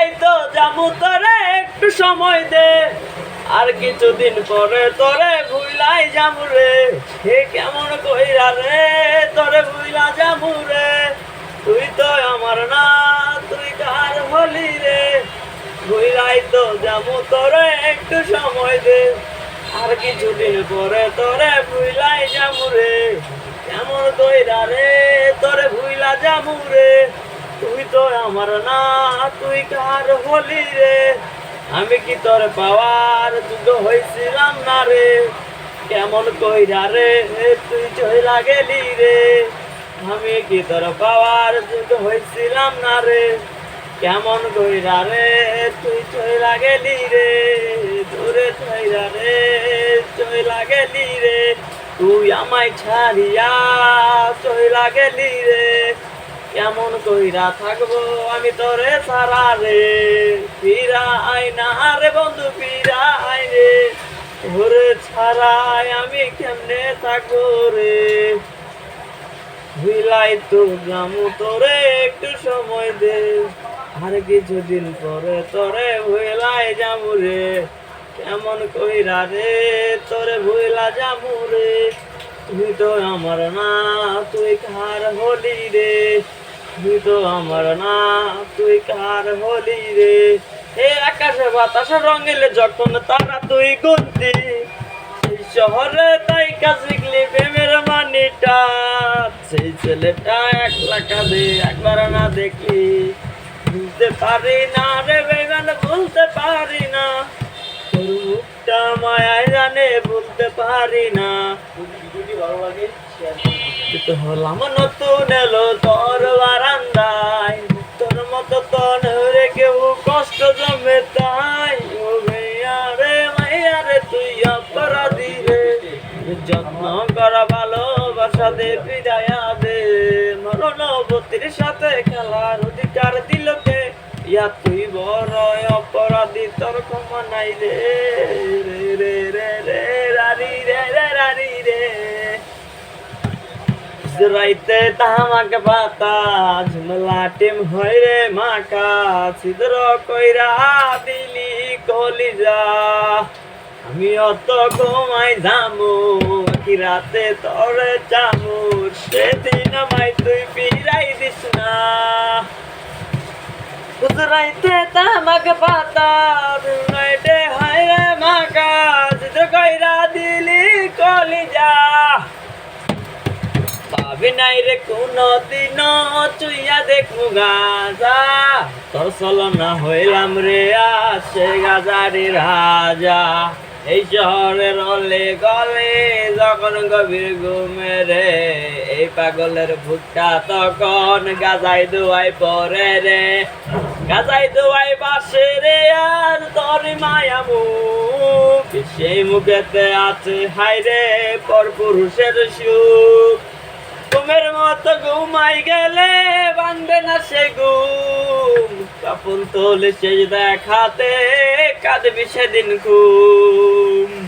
ভুলাই তো জামু তোরে একটু সময় দে। আর কিছুদিন পরে তোরে ভুলাই যামু রে। হে কেমন কইরা রে, তোরে ভুলা যামু রে। তুই তো আমার না, তুই কার হলি রে। ভুলাই তো যামু তোরে একটু সময় দে। আর কিছুদিন পরে তোরে ভুলাই যামু রে। কেমন কইরা রে, তোরে ভুইলা যামু রে। তুই তো আমার না, তুই কার হলি রে? আমি কি তোর পাওয়ার যোগ্য হয়েছিলাম না রে? কেমন কইরা রে, তুই চইলা গেলি রে? আমি কি তোর পাওয়ার যোগ্য হয়েছিলাম না রে? কেমন কইরা রে, তুই চইলা গেলি রে? দূরে চইলা রে, চইলা গেলি রে? তুই আমায় ছাড়িয়া চইলা গেলি রে? কেমন কইরা থাকব আমি তোরে সারা রে। ফিরা আই না রে বন্ধু, ফিরা আয় রে। ওরে ছাড়াই আমি কেমনে থাকব রে? ভুলাই তো জামু তোরে একটু সময় দে। আর কিছুদিন পরে তোরে ভুলাই যামু রে। কেমন কইরা রে তোরে ভুলা যামু রে। তুই তো আমার না তুই কার হলি রে? তুই তো আমার না, তুই কার হলি রে? হে আকাশে বাতাসে রঙিলে যখন তারা তুই গুনতি। সেই শহরে তাই কাশিকলি প্রেমের মানিটা। সেই ছেলেটা এক লাখা দে একবার না দেখলি। বুঝতে পারি না রে বেগান, বলতে পারি না। তোর মুখটা মায়ায় জানে বলতে পারি না। হলাম। নতুন এলো তোর বারান্দায়, তোর মতো তো রে কেউ কষ্ট জমে তাই। ও যত্ন করা, ভালোবাসা দে, বিদায়া দে। মরণবতীর সাথে খেলার অধিকার দিল কে? ইয়া তুই বড় অপরাধী তোর ক্ষমা নাই রে রে রে রে রে। রাইতে তাহামাকে পাতা, ঝুমলা টিম হয় রে মাকা ছিদ্র কইরা দিলি কলিজা। আমি অত ঘুমাই যামু কি রাতে তরে চামু, সেদিন আমায় তুই পিরাই দিস না। গুজরাইতে তামাকে পাতা নাই রে কোনো দিন চুইয়া দেখমু গাজা। তোর চলনা হইলাম রে আসে গাজারি রাজা। এই শহরের অলে গলে যখন গভীর ঘুমে রে, এই পাগলের ভুট্টা তখন গাজাই দুয়াই পরে রে। গাজাই দুয়াই বাসে রে আর তোর মায়া মুখ। সেই মুখেতে আছে হাই রে পর পুরুষের সুখ। ঘুমের মতো ঘুমাই গেলে বাঁধবে না সে ঘুম। কাপুর তোলে সেই দেখাতে কাঁদবি সেদিন ঘুম।